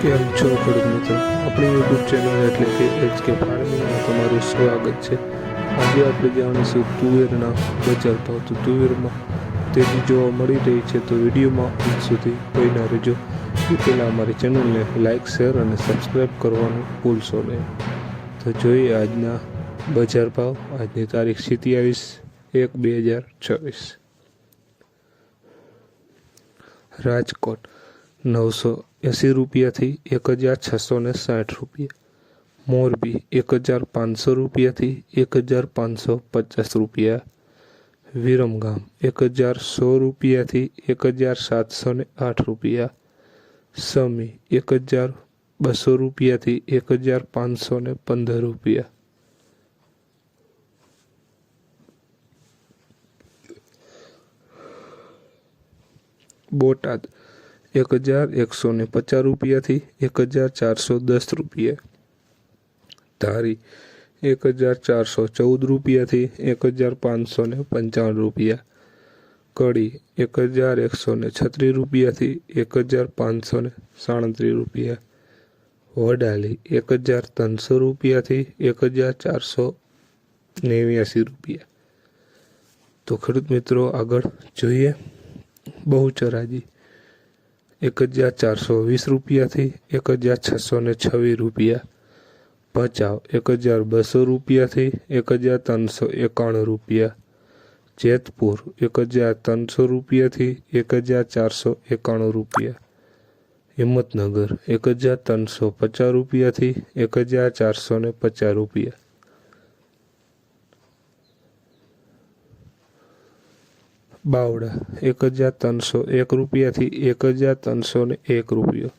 કેમ છો ખેડૂત મિત્રો આપણી યુટ્યુબ ચેનલ એટલે કે એચ કે ફાર્મિંગમાં તમારું સ્વાગત છે. આજે આપણે જાણીશું તુવેરના બજાર ભાવ. તો તુવેરમાં તેજી જોવા મળી રહી છે તો વિડીયોમાં અંત સુધી બન્યા રહેજો. એ પહેલાં અમારી ચેનલને લાઇક શેર અને સબસ્ક્રાઈબ કરવાનું ભૂલશો નહીં. તો જોઈએ આજના બજાર ભાવ. આજની તારીખ સિત્યાવીસ એક બે હજાર છવ્વીસ. રાજકોટ. નવસો એંસી રૂપિયાથી એક હજાર છસો ને સાઠ રૂપિયા મોરબી એક હજાર પાંચસો રૂપિયાથી એક હજાર પાંચસો પચાસ રૂપિયા વિરમગામ એક હજાર સો રૂપિયાથી એક હજાર સાતસો ને આઠ રૂપિયા સમી એક હજાર બસો રૂપિયાથી એક હજાર પાંચસો ને પંદર રૂપિયા બોટાદ એક હજાર એકસો ને પચાસ રૂપિયાથી એક હજાર ચારસો દસ રૂપિયા. ધારી, એક હજાર ચારસો ચૌદ રૂપિયાથી એક હજાર પાંચસો ને પંચાવન રૂપિયા. કડી, એક હજાર એકસો ને છત્રીસ રૂપિયાથી એક હજાર પાંચસો ને સાડત્રીસ રૂપિયા. વડાલી, એક હજાર ત્રણસો રૂપિયાથી એક હજાર ચારસો નેવ્યાસી રૂપિયા. તો ખેડૂત મિત્રો આગળ જોઈએ બહુચરાજી એક હજાર ચારસો વીસ રૂપિયાથી એક હજાર છસો ને છવ્વીસ રૂપિયા. ભચાઉ, એક હજાર બસો રૂપિયાથી એક હજાર ત્રણસો એકાણું રૂપિયા. જેતપુર, એક હજાર ત્રણસો રૂપિયાથી એક હજાર ચારસો એકાણું રૂપિયા. હિંમતનગર, એક હજાર ત્રણસો પચાસ રૂપિયાથી એક હજાર ચારસો ને પચાસ રૂપિયા. બાવડા એક હજાર ત્રણસો એક રૂપિયાથી એક હજાર ત્રણસો ને એક રૂપિયો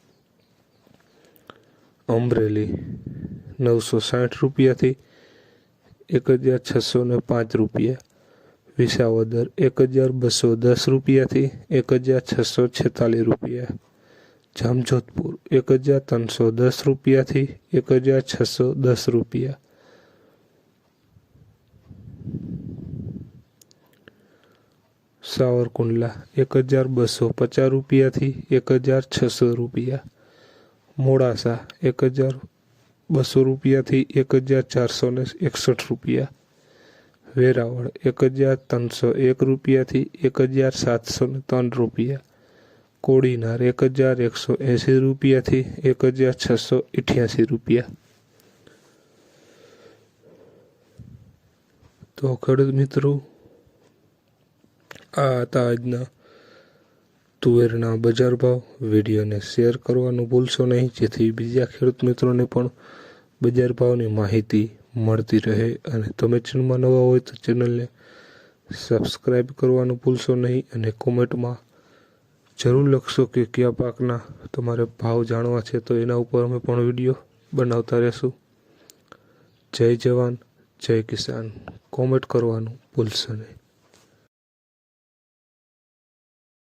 અમરેલી નવસો સાઠ રૂપિયાથી એક હજાર છસો ને પાંચ રૂપિયા વિસાવદર એક હજાર બસો દસ રૂપિયાથી એક હજાર છસો છેતાલીસ રૂપિયા જામજોધપુર એક હજાર ત્રણસો દસ રૂપિયાથી એક હજાર છસો દસ રૂપિયા સાવરકુંડલા એક હજાર બસો પચાસ રૂપિયાથી એક હજાર છસો રૂપિયા મોડાસા એક હજાર બસો રૂપિયાથી એક હજાર ચારસો ને એકસઠ રૂપિયા વેરાવળ એક હજાર ત્રણસો એક રૂપિયાથી એક હજાર સાતસો ને ત્રણ રૂપિયા કોડીનાર એક હજાર એકસો એંસી રૂપિયાથી એક હજાર છસો અઠ્યાસી રૂપિયા તો ખેડૂત મિત્રો આ હતા આજના તુવેરના બજાર ભાવ. વિડીયોને શેર કરવાનું ભૂલશો નહીં. જેથી બીજા ખેડૂત મિત્રોને પણ બજાર ભાવની માહિતી મળતી રહે. અને તમે ચેનલમાં નવા હોય તો ચેનલને સબસ્ક્રાઈબ કરવાનું ભૂલશો નહીં. અને કોમેન્ટમાં જરૂર લખશો કે કયા પાકના તમારે ભાવ જાણવા છે. તો એના ઉપર અમે પણ વીડિયો બનાવતા રહેશું. જય જવાન, જય કિસાન. કોમેન્ટ કરવાનું ભૂલશો નહીં.